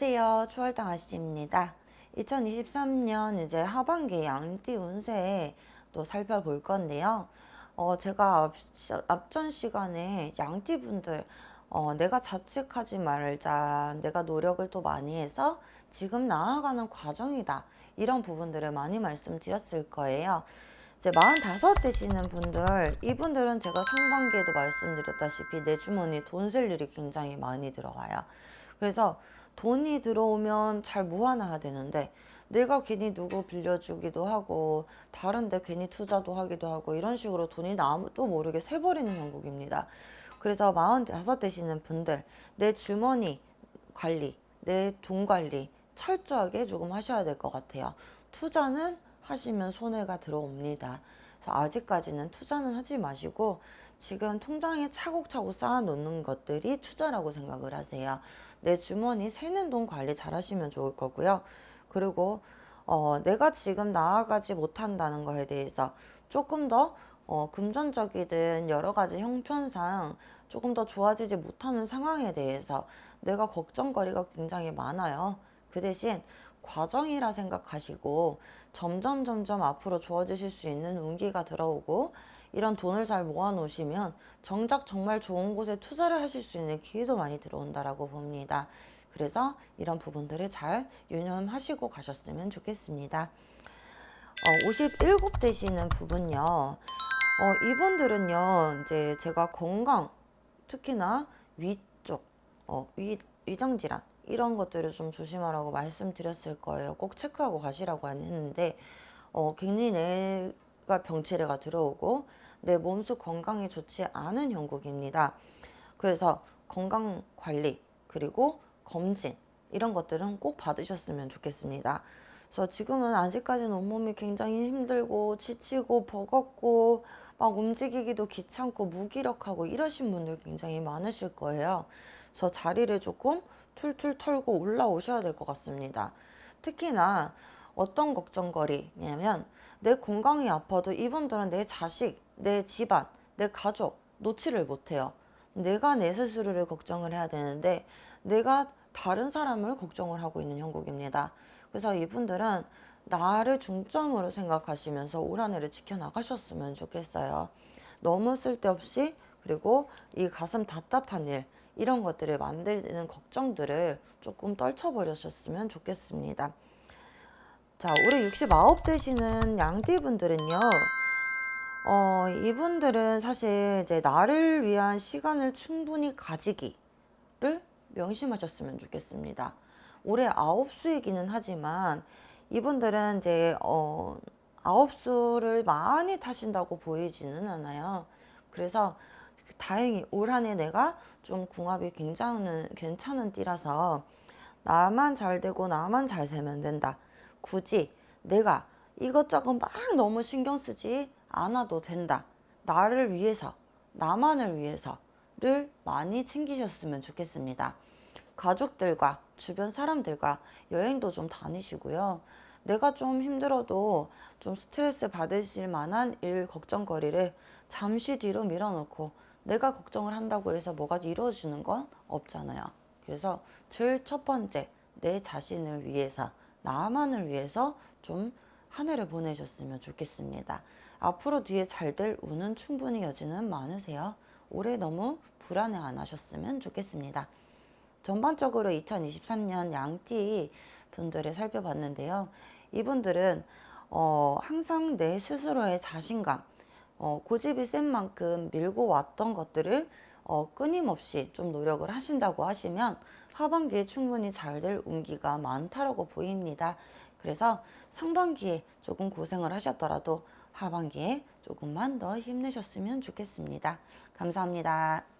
안녕하세요. 추월당 아씨입니다. 2023년 이제 하반기 양띠 운세 또 살펴볼 건데요. 어, 제가 앞, 앞전 시간에 양띠 분들, 어, 내가 자책하지 말자, 내가 노력을 또 많이 해서 지금 나아가는 과정이다. 이런 부분들을 많이 말씀드렸을 거예요. 이제 45 되시는 분들, 이분들은 제가 상반기에도 말씀드렸다시피 내 주머니에 돈쓸 일이 굉장히 많이 들어와요. 그래서 돈이 들어오면 잘 모아놔야 되는데 내가 괜히 누구 빌려주기도 하고 다른데 괜히 투자도 하기도 하고 이런 식으로 돈이 나도 모르게 새버리는 형국입니다. 그래서 45 되시는 분들 내 주머니 관리, 내 돈 관리 철저하게 조금 하셔야 될 것 같아요. 투자는 하시면 손해가 들어옵니다. 아직까지는 투자는 하지 마시고 지금 통장에 차곡차곡 쌓아 놓는 것들이 투자라고 생각을 하세요. 내 주머니 새는 돈 관리 잘 하시면 좋을 거고요. 그리고 어, 내가 지금 나아가지 못한다는 거에 대해서 조금 더 어, 금전적이든 여러 가지 형편상 조금 더 좋아지지 못하는 상황에 대해서 내가 걱정거리가 굉장히 많아요. 그 대신 과정이라 생각하시고 점점 점점 앞으로 좋아지실 수 있는 운기가 들어오고 이런 돈을 잘 모아 놓으시면 정작 정말 좋은 곳에 투자를 하실 수 있는 기회도 많이 들어온다라고 봅니다. 그래서 이런 부분들을 잘 유념하시고 가셨으면 좋겠습니다. 어, 57 되시는 부분요. 어, 이분들은요, 이제 제가 건강, 특히나 위쪽, 어, 위, 위장질환, 이런 것들을 좀 조심하라고 말씀드렸을 거예요. 꼭 체크하고 가시라고 했는데, 어, 굉장히 내가 병치레가 들어오고, 내 몸속 건강에 좋지 않은 형국입니다. 그래서 건강 관리, 그리고 검진, 이런 것들은 꼭 받으셨으면 좋겠습니다. 그래서 지금은 아직까지는 온몸이 굉장히 힘들고 지치고 버겁고 막 움직이기도 귀찮고 무기력하고 이러신 분들 굉장히 많으실 거예요. 그래서 자리를 조금 툴툴 털고 올라오셔야 될 것 같습니다. 특히나 어떤 걱정거리냐면 내 건강이 아파도 이분들은 내 자식, 내 집안, 내 가족 놓지를 못해요. 내가 내 스스로를 걱정을 해야 되는데 내가 다른 사람을 걱정을 하고 있는 형국입니다. 그래서 이분들은 나를 중점으로 생각하시면서 올 한 해를 지켜나가셨으면 좋겠어요. 너무 쓸데없이 그리고 이 가슴 답답한 일 이런 것들을 만들는 걱정들을 조금 떨쳐버렸었으면 좋겠습니다. 자, 올해 69 되시는 양띠분들은요. 어, 이분들은 사실 이제 나를 위한 시간을 충분히 가지기를 명심하셨으면 좋겠습니다. 올해 아홉 수이기는 하지만 이분들은 이제 어 아홉 수를 많이 타신다고 보이지는 않아요. 그래서 다행히 올 한 해 내가 좀 궁합이 굉장히 괜찮은 띠라서 나만 잘 되고 나만 잘 살면 된다. 굳이 내가 이것저것 막 너무 신경 쓰지 않아도 된다. 나를 위해서, 나만을 위해서를 많이 챙기셨으면 좋겠습니다. 가족들과 주변 사람들과 여행도 좀 다니시고요. 내가 좀 힘들어도 좀 스트레스 받으실 만한 일 걱정거리를 잠시 뒤로 밀어놓고 내가 걱정을 한다고 해서 뭐가 이루어지는 건 없잖아요. 그래서 제일 첫 번째 내 자신을 위해서 나만을 위해서 좀 한 해를 보내셨으면 좋겠습니다. 앞으로 뒤에 잘 될 운은 충분히 여지는 많으세요. 올해 너무 불안해 안 하셨으면 좋겠습니다. 전반적으로 2023년 양띠 분들을 살펴봤는데요. 이분들은 어, 항상 내 스스로의 자신감, 어, 고집이 센 만큼 밀고 왔던 것들을 어, 끊임없이 좀 노력을 하신다고 하시면 하반기에 충분히 잘 될 운기가 많다라고 보입니다. 그래서 상반기에 조금 고생을 하셨더라도 하반기에 조금만 더 힘내셨으면 좋겠습니다. 감사합니다.